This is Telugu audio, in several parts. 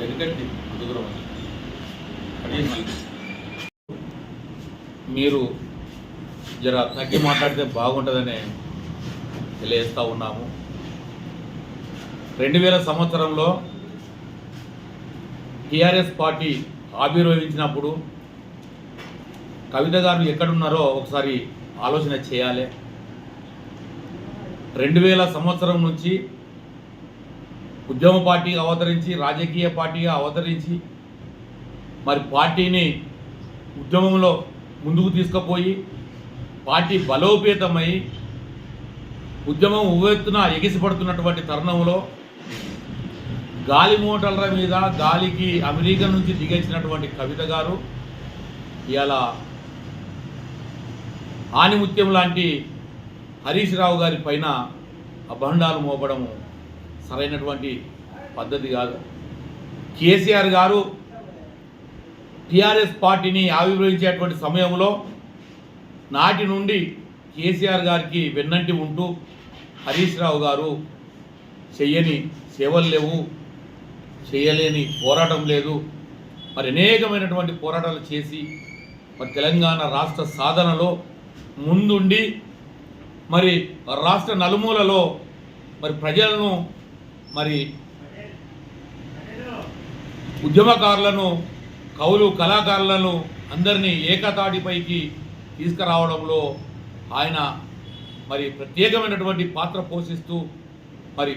వెనకట్టి మీరు. జర తగ్గి మాట్లాడితే బాగుంటుందని తెలియజేస్తూ ఉన్నాము. రెండు వేల సంవత్సరంలో టీఆర్ఎస్ పార్టీ ఆవిర్భవించినప్పుడు కవిత గారు ఎక్కడున్నారో ఒకసారి ఆలోచన చేయాలి. రెండు వేల సంవత్సరం నుంచి ఉద్యమ పార్టీగా అవతరించి రాజకీయ పార్టీగా అవతరించి మరి పార్టీని ఉద్యమంలో ముందుకు తీసుకుపోయి పార్టీ బలోపేతమై ఉద్యమం ఉవ్వెత్తున ఎగిసిపడుతున్నటువంటి తరుణంలో గాలి మోటార్ల మీద గాలికి అమెరికా నుంచి దిగేసినటువంటి కవిత గారు ఇవాళ ఆనిముత్యం లాంటి హరీష్ రావు గారి పైన అభండాలు మోపడము సరైనటువంటి పద్ధతి కాదు. కేసీఆర్ గారు టీఆర్ఎస్ పార్టీని ఆవిర్భవించేటువంటి సమయంలో నాటి నుండి కేసీఆర్ గారికి వెన్నంటి ఉంటూ హరీష్ రావు గారు చెయ్యని సేవలు లేవు చేయలేని పోరాటం లేదు. మరి అనేకమైనటువంటి పోరాటాలు చేసి మరి తెలంగాణ రాష్ట్ర సాధనలో ముందుండి మరి రాష్ట్ర నలుమూలలో మరి ప్రజలను మరి ఉద్యమకారులను కవులు కళాకారులను అందరినీ ఏకతాటిపైకి తీసుకురావడంలో ఆయన మరి ప్రత్యేకమైనటువంటి పాత్ర పోషిస్తూ మరి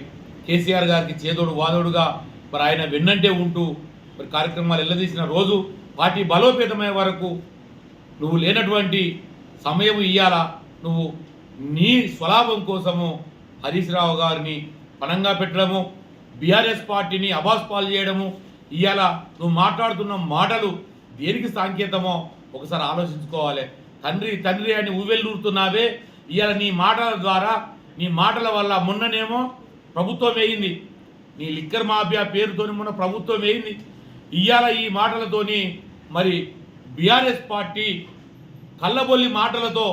కేసీఆర్ గారికి చేదోడు వాదోడుగా మరి ఆయన వెన్నంటే ఉంటూ మరి కార్యక్రమాలు ఎల్లదీసిన రోజు పార్టీ బలోపేతమయ్యే వరకు నువ్వు లేనటువంటి సమయం ఇయ్యాలా. నువ్వు నీ స్వలాభం కోసము హరీష్ రావు గారిని పనంగా పెట్టడము బీఆర్ఎస్ పార్టీని అబాస్ పాలు చేయడము ఇవాళ నువ్వు మాట్లాడుతున్న మాటలు దేనికి సాంకేతమో ఒకసారి ఆలోచించుకోవాలి. తండ్రి తండ్రి అని ఉవ్వెల్లూరుతున్నావే ఇవాళ నీ మాటల ద్వారా నీ మాటల వల్ల మొన్ననేమో ప్రభుత్వం వేయింది. నీ లిక్కర్ మాఫియా పేరుతోని మొన్న ప్రభుత్వం వేయింది. ఇవాళ ఈ మాటలతోని మరి బీఆర్ఎస్ పార్టీ కళ్ళబొల్లి మాటలతో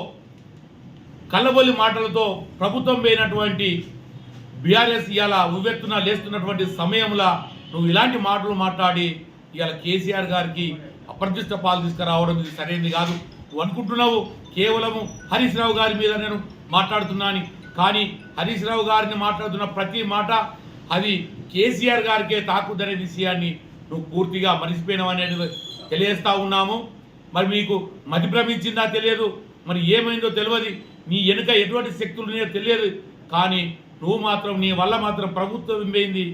కళ్ళబొల్లి మాటలతో ప్రభుత్వం పోయినటువంటి బీఆర్ఎస్ ఇవాళ ఉవ్వెత్తున లేస్తున్నటువంటి సమయంలో నువ్వు ఇలాంటి మాటలు మాట్లాడి ఇవాళ కేసీఆర్ గారికి అప్రతిష్ట పాలు తీసుకురావడం ఇది సరైనది కాదు. నువ్వు అనుకుంటున్నావు కేవలము హరీష్ రావు గారి మీద నేను మాట్లాడుతున్నాను. కానీ హరీష్ రావు గారిని మాట్లాడుతున్న ప్రతి మాట అది కేసీఆర్ గారికే తాకుద్దనే విషయాన్ని నువ్వు పూర్తిగా మరిచిపోయినావు అనేది ఉన్నాము. మరి మీకు మతి భ్రమించిందా తెలియదు. మరి ఏమైందో తెలియదు. నీ వెనుక ఎటువంటి శక్తులు ఉన్నాయో తెలియదు. కానీ నువ్వు మాత్రం నీ వల్ల మాత్రం ప్రభుత్వం పోయింది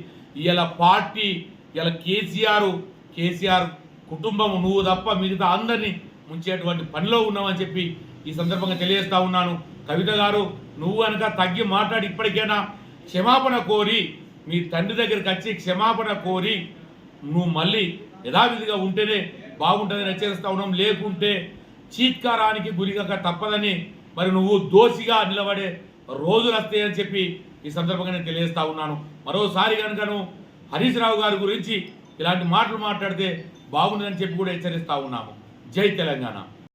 ఇలా పార్టీ ఇలా కేసీఆర్ కేసీఆర్ కుటుంబం నువ్వు తప్ప మిగతా అందరినీ ముంచేటువంటి పనిలో ఉన్నావని చెప్పి ఈ సందర్భంగా తెలియజేస్తా ఉన్నాను. కవిత గారు నువ్వు అనక తగ్గి మాట్లాడి ఇప్పటికైనా క్షమాపణ కోరి మీ తండ్రి దగ్గరికి వచ్చి క్షమాపణ కోరి నువ్వు మళ్ళీ యథావిధిగా ఉంటేనే బాగుంటుందని హెచ్చరిస్తా ఉన్నాం. లేకుంటే చీత్కారానికి గురిగాక తప్పదని మరి నువ్వు దోషిగా నిలబడే రోజులు వస్తాయని చెప్పి ఈ సందర్భంగా నేను తెలియజేస్తా ఉన్నాను. మరోసారి కనుకను హరీష్ రావు గారి గురించి ఇలాంటి మాటలు మాట్లాడితే బాగుందని చెప్పి కూడా హెచ్చరిస్తా ఉన్నాము. జై తెలంగాణ.